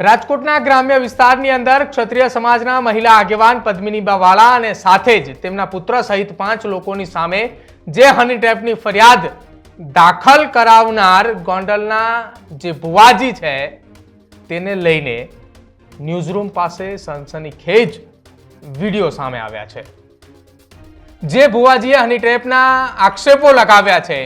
રાજકોટના ગ્રામ્ય વિસ્તારની અંદર ક્ષત્રિય સમાજના મહિલા આગેવાન પદ્મિની બાવાળા અને સાથે જ તેમના પુત્ર સહિત પાંચ લોકોની સામે જે હની ટ્રેપની ફરિયાદ દાખલ કરાવનાર ગોંડલના જે ભુવાજી છે, તેને લઈને ન્યૂઝરૂમ પાસે સનસનીખેજ વીડિયો સામે આવ્યા છે. જે ભુવાજીએ હની ટ્રેપના આક્ષેપો લગાવ્યા છે,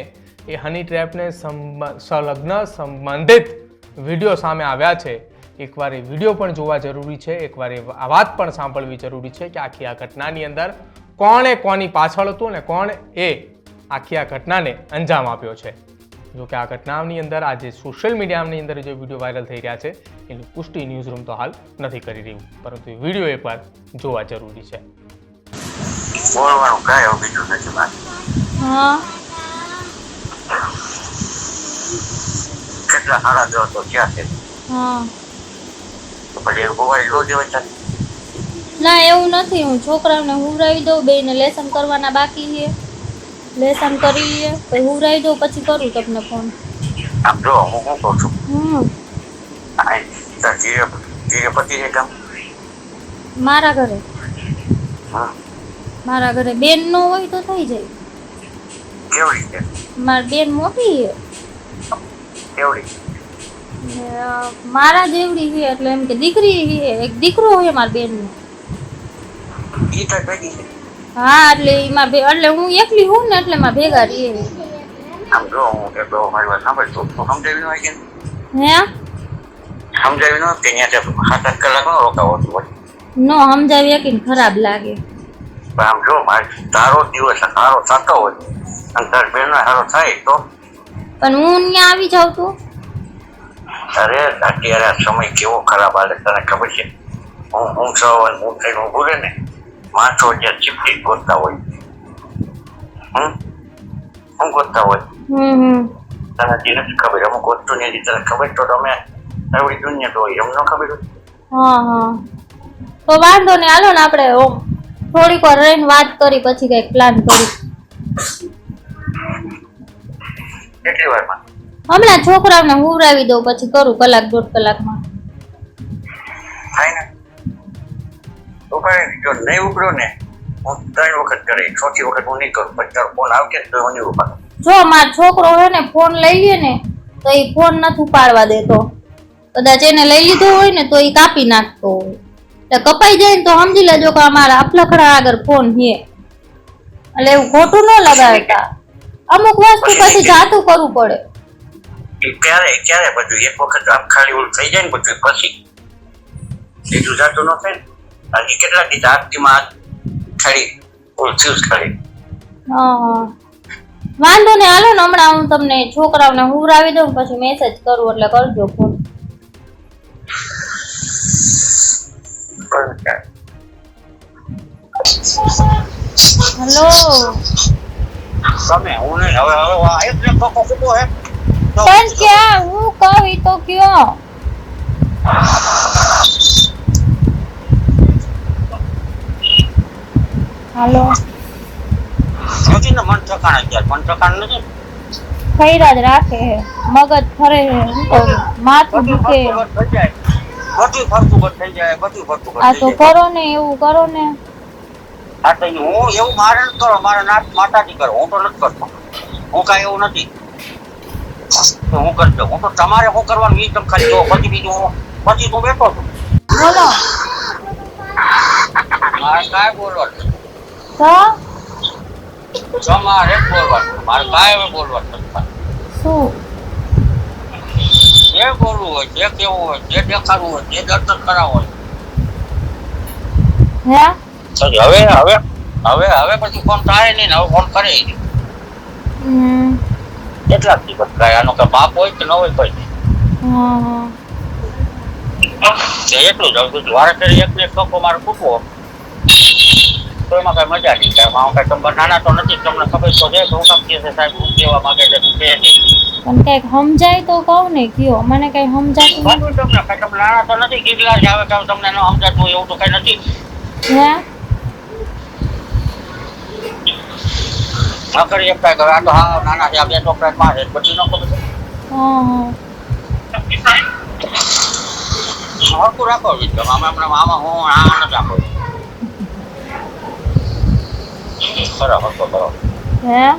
એ હની ટ્રેપને સંલગ્ન સંબંધિત વીડિયો સામે આવ્યા છે. એકવાર એ વીડિયો પણ જોવા જરૂરી છે એકવાર એ વાત પણ સાંભળવી જરૂરી છે કે આખી આ ઘટનાની અંદર કોણે કોની પાછળ હતું અને કોણ એ આખી આ ઘટનાને અંજામ આપ્યો છે. જો કે આ ઘટનાની અંદર આજે સોશિયલ મીડિયાની અંદર જે વીડિયો વાયરલ થઈ રહ્યા છે એની પુષ્ટિ ન્યૂઝ રૂમ તો હાલ નથી કરી રહ્યું પરંતુ વીડિયો એકવાર જોવા જરૂરી છે. બોલવાનું કાંઈ એવું બીજું નથી બાકી. હા. કેટલા સાડા દસ તો ક્યાં છે. હા. પછી ના એવું નથી. હું છોકરાઓને હુવરાવી દઉં બેને લેસન કરવાના બાકી છે. લેસન કરી લઈએ પછી હુવરાવી દઉં પછી કરું તમને ફોન આમ જો હું શું કહું છું? હમ. આ ધીરે ધીરે પતિ છે કામ? મારા ઘરે. હા. મારા ઘરે બેન નો હોય તો થઈ જાય. કેવડી છે? મારી બેન મોટી છે. કેવડી? મારા જેવડી છે એટલે એમ કે દીકરી છે એક દીકરો છે મારા બેનનો. હા એટલે એમાં બે એટલે હું એકલી હું ને એટલે માં ભેગા રહીએ આમ જો હું કે બે મારી વાત સાંભળ તું સમજાવી હોય કે હે? સમજાવી ન કે ત્યાં સાત આઠ કલાક નો રોકાવો હોય. નો સમજાવી કે ખરાબ લાગે. પણ આમ જો મારે તારો દિવસ સારો થતો હોય અને તાર બેન સારો થાય તો? પણ હું અહીંયા આવી જાઉં તો? અરે અત્યારે આ સમય કેવો ખરાબ હાલે તને ખબર છે? હું હું સૌ હું થઈને ઊભું રહે ને માથો જ્યાં ચીપટી ગોતતા હોય. હમ? હું ગોતતા હોય? તને જે નથી ખબર અમુક વસ્તુ ની તને ખબર તો તમે એવડી દુનિયા તો હોય એમ ન ખબર હોય. હા હા. તો વાંધો નહીં હાલો ને આપણે થોડીક વાર રહીને વાત કરી પછી કંઈક પ્લાન કરી. કેટલી વારમાં? હમણાં છોકરાઓને હુવરાવી દઉં પછી કરું કલાક દોઢ કલાકમાં. થાય ને જો નહીં ઉપડ્યો ને હું ત્રણ વખત કરી ચોથી વખત હું નહીં કરું પછી તારો ફોન આવશે તો હું નહીં ઉપાડું. જો મારો છોકરો હે ને ફોન લઈ લે ને તો એ ફોન નથી ઉપાડવા દેતો. કદાચ એને લઈ લીધો હોય ને તો એ કાપી નાખતો હોય. એટલે કપાઈ જાય ને તો સમજી લેજો કે અમારા અફલખડા આગળ ફોન છે. એટલે એવું ખોટું ન લગાવતા અમુક વસ્તુ પછી જાતું કરવું પડે. એ ક્યારે ક્યારે બધું? એક વખત આમ ખાલી ઓલું થઈ જાય ને બધું પછી. બીજું જાતું ન થાય ને. હજી કેટલા કીધા આરતીમાં ખાલી ઓલું થયું ખાલી. વાંધો ને હાલો ને હમણાં હું તમને છોકરાઓને હુવરાવી દઉં પછી મેસેજ કરું એટલે કરજો ફોન હેલો? તમે હું નહીં હવે હવે આ એક ને કૂકો હે. પણ ક્યાં હું કહું ઈ તો કયો હાલો નથી ને મન ઠકાણ અત્યારે મન ઠકાણ નથી ખૈરા જ રાખે હે મગજ ફરે હે હું કહું માથું બધું દુખે ફરતું બંધ થઈ જાય બધું ફરતું બંધ થઈ જાય બધું ફરતું આ બંધ તો થઈ જાય કરો ને એવું કરો ને હા તો હું એવું મારે નથી કરો મારે નાટ માતાજી કરો હું તો નથી કરતો હું કાંઈ એવું નથી તો હું કરી દઉં હું તો તમારે શું કરવાનું? એ તમે ખાલી જો પછી બીજું હું પછી તું બેઠો છું. બોલો. મારે કાંઈ બોલવાનું તો? તમારે બોલવાનું મારે કાંઈ બોલવાનું શું? જે બોલવું હોય જે કેવું હોય જે દેખાડવું હોય જે દર્શન કરાવવું હે? હોય હવે હવે હવે હવે પછી ફોન થાય નહીં હવે ફોન કરે. હમ. કેટલા દિવસ થાય? આનો કે બાપ હોય કે ન હોય કોઈ? નહીં. હા હા એટલું જ હવે વારે ફેરી એક ને એક ટકો મારે ફૂટવો તો એમાં કઈ મજા નહીં કાંઈ આમાં કઈ તમે નાના તો નથી તમને ખબર તો છે કે હું કામ કહે છે સાહેબ હું કહેવા માંગે છે તું કહે પણ કંઈક સમજાય તો કહું ને કયો. મને કઈ સમજાતું તમને કઈ તમને નાના તો નથી કેટલા જ આવે કે તમને ન સમજાતું એવું તો કઈ નથી. હે? ન કરી એમ કરે. તો હા, નાના છે બે છોકરા મારે પછી ન ખબર હા હા હરખું રાખો વિક્રમ. આમાં આપણે મામા હું આ નથી આપો ખરો હરખો કરો. હે?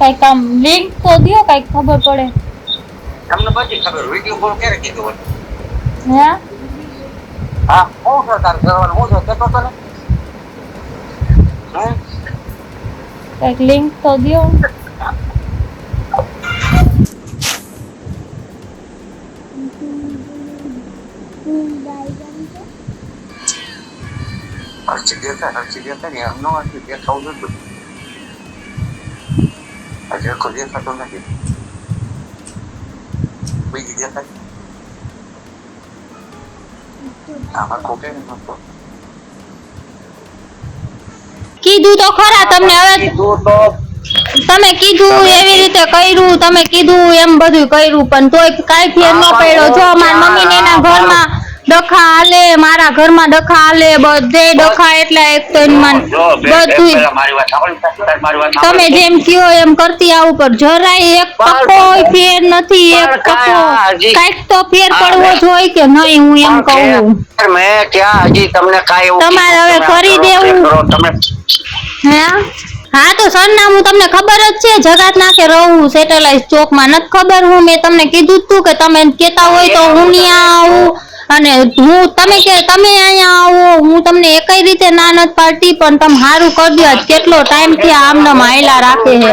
કંઈક આમ લિંક તો દિયો કંઈક ખબર પડે. તમને બધી ખબર વિડિયો કોલ ક્યારે કીધું હોય? હે? હા હું છે તાર કરવાનું હું છે કેતો તો ને? કંઈક લિંક તો દ્યો. હરચી દેખાય હરચી દેખાય ને એમનો હરચી દેખાવું જ બધું આજે હરખો દેખાતો નથી બીજી દેખાય આમાં કોકે નતો કીધું તો ખરા તમને હવે. તમે કીધું એવી રીતે કર્યું તમે કીધું એમ બધું કર્યું પણ તોય કાંઈ ફેર ન પડ્યો. જો મારી મમ્મી ને એના ઘરમાં ડખા હાલે મારા ઘરમાં ડખા હાલે બધે ડખા એટલે એક તો બધું તમે જેમ કયો એમ કરતી આવું પર. જરાય એક ટકોય ફેર નથી એક હજી- કાંઈક તો ફેર પડવો જોઈએ કે નહીં હું એમ કહું. મેં ક્યાં હજી તમને કાંઈ એવું તમારે હવે કરી દેવું. તમે હે? હા તો સરનામું તમને ખબર જ છે જગત નાખે રહું સેટેલાઇટ ચોકમાં. નથી ખબર હું મેં તમને કીધું તું કે તમે કેતા હોય તો હું ત્યાં આવું. અને હું તમે કે તમે અહીંયા આવો હું તમને એકઈ રીતે ના નથી પાડતી પણ તમે સારું કરજો આજ કેટલો ટાઈમથી આમને માયલા રાખે છે.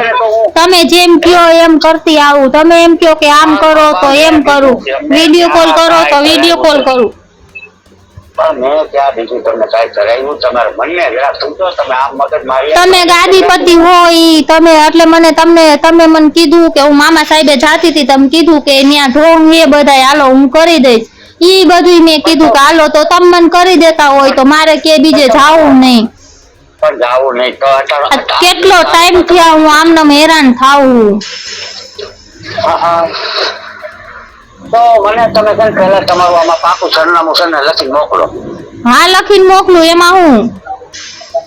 તમે જેમ કયો એમ કરતી આવું તમે એમ કયો કે આમ કરો તો એમ કરું વીડિયો કોલ કરો તો વીડિયો કોલ કરું. તમે ગાદીપતિ હોય તમે એટલે મને તમને તમે મને કીધું કે હું મામા સાહેબે જાતી હતી તમે કીધું કે ત્યાં ઢોંગ એ બધાય હાલો હું કરી દઈશ. ઈ બધું મેં કીધું કે હાલો તો તમે મને કરી દેતા હોય તો મારે કે બીજે જાવું નહીં. પણ જાવું નહીં તો કેટલો ટાઈમ થયા હું આમને હેરાન થાઉં. તો મને તમે છે પહેલા તમારું આમાં પાકું સરનામું છે ને લખી મોકલો. હા લખીને મોકલું એમાં હું?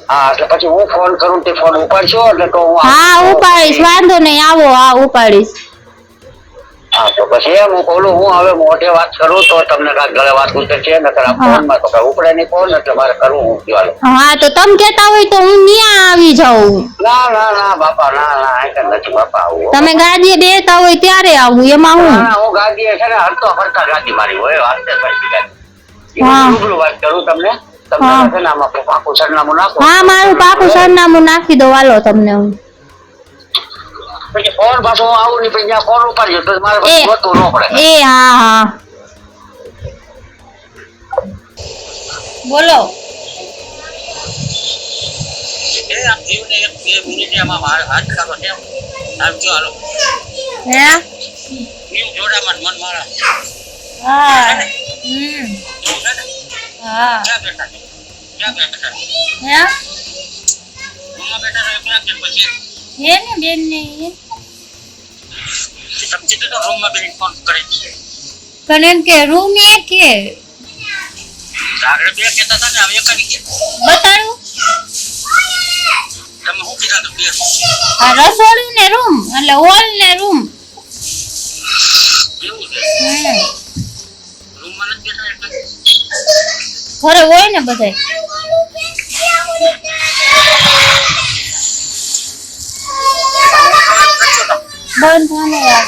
હા એટલે પછી હું ફોન કરું તે ફોન ઉપાડશો? એટલે તો હું હા ઉપાડીશ વાંધો નહીં આવો હા ઉપાડીશ. હા તો પછી એમ હું કહું હું હવે મોઢે વાત કરું તો તમને કાંઈક ગળે વાત ઉતરશે નકર આ ફોનમાં તો ઉપડે નહીં ફોન એટલે મારે કરવું હું કહેવાય. હા તો તમે કહેતા હોય તો હું ન્યા આવી જાઉં. ના ના ના બાપા ના ના આ નથી બાપા આવું તમે ગાડીએ બેતા હોય ત્યારે આવું એમાં હું? ના હું ગાડીએ છે ને હરતો ફરતા ગાડી મારી હોય વાત છે ભાઈ ગાડી હા. રૂબરૂ વાત કરું તમને. તમને. છે ને આમાં પાકું સરનામું નાખો. હા મારું પાકું સરનામું નાખી દો વાલો તમને હું. પછી ફોન પાછો આવું નહીં પછી ત્યાં ફોન ઉપાડ્યો તો મારે પછી જોતું ન પડે. એ હા હા. બોલો. એ આમ જીવને એક બે મિનિટ એમાં મારે હાથ કાઢો કેમ આમ જો હાલો. હે? જીવ જોડામાં મન મારા. હા. હમ. તું છે ને? હા. ક્યાં બેઠા ક્યાં બેઠા હે? રૂમમાં બેઠા છો એકલા કે પછી હે ને બેન ને તમે કીધું તો રૂમમાં બેસીને ફોન કરે છે. પણ એમ કે રૂમ એ કે? આગળ બે કહેતા હતા ને હવે એક આવી બતાડું. તમે શું કીધા તો બે આ રસોડું ને રૂમ એટલે હોલ ને રૂમ ઘરે હોય ને બધાય. બંધ થાને યાર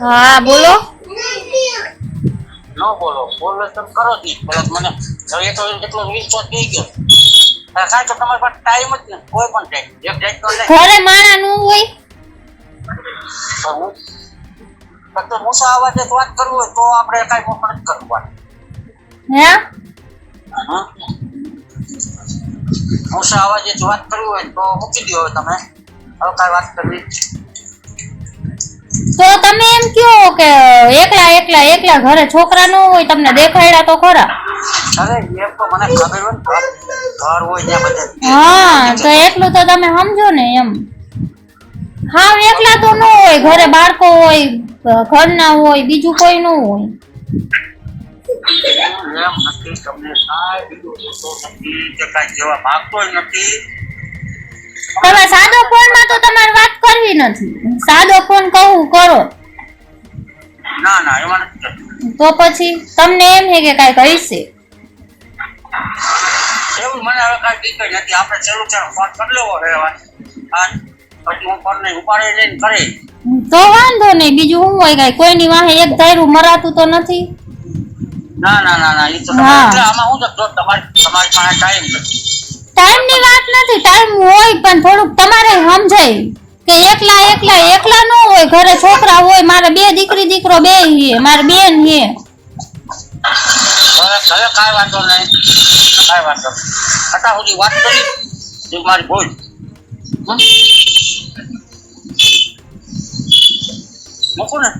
હે બોલો. નો બોલો બોલો તમે કરો જ નહીં પેલા મને હવે તો એટલો વિશ્વાસ થઈ ગયો. કાંઈ તો તમારી પાસે ટાઈમ જ નહીં કોઈ પણ ટાઈમ એક જાય તો ઘરે માણા નું હોય. ફક્ત મૂસા અવાજે વાત કરવું હોય તો આપણે કાંઈ મોકળ જ કરવું હે? મૂસા અવાજે જ વાત કરવી હોય તો મૂકી દો તમે. હવે કાંઈ વાત કરવી તો તમે એમ કયો કે એકલા એકલા એકલા ઘરે છોકરા ન હોય તમને દેખાડ્યા તો ખરા? અરે એમ તો મને ખબર હોય ઘર હોય ત્યાં બધે. હા તો એટલું તો તમે સમજો ને એમ. હા એકલા તો ન હોય ઘરે બાળકો હોય ઘરના હોય બીજું કોઈ ન હોય. એમ નથી તમને કાંઈ બીજું જોતો નથી કે કાંઈ જેવા માંગતોય નથી તમે સાદો ફોનમાં તો તમારે વાત કરવી નથી. સાદો ફોન કહું કરો. ના ના એમાં નથી તો પછી તમને એમ છે કે કાંઈક કહીશે એવું મને હવે કાંઈ દીકરી નથી. આપણે છેલ્લું ચાલો ફોન કરી લેવો છે પછી હું ફોન નહીં ઉપાડે લઈને કરે તો વાંધો નહીં બીજું શું હોય કાંઈ? કોઈની વાહે એક ધાર્યું મરાતું તો નથી? ના ના ના ના એ તો હા. એટલે આમાં હું જો તમારી તમારી પાસે ટાઈમ નથી. ટાઈમની વાત નથી ટાઈમ હોય પણ થોડુંક તમારે સમજાય કે એકલા એકલા એકલા ન હોય ઘરે છોકરા હોય મારે બે દીકરી દીકરો બે હે મારે બેન હે. હવે કાંઈ વાંધો નહીં. કાંઈ વાંધો નહીં. અત્યાર સુધી વાત કરી. એ મારી ભૂલ હમ? મૂકું ને?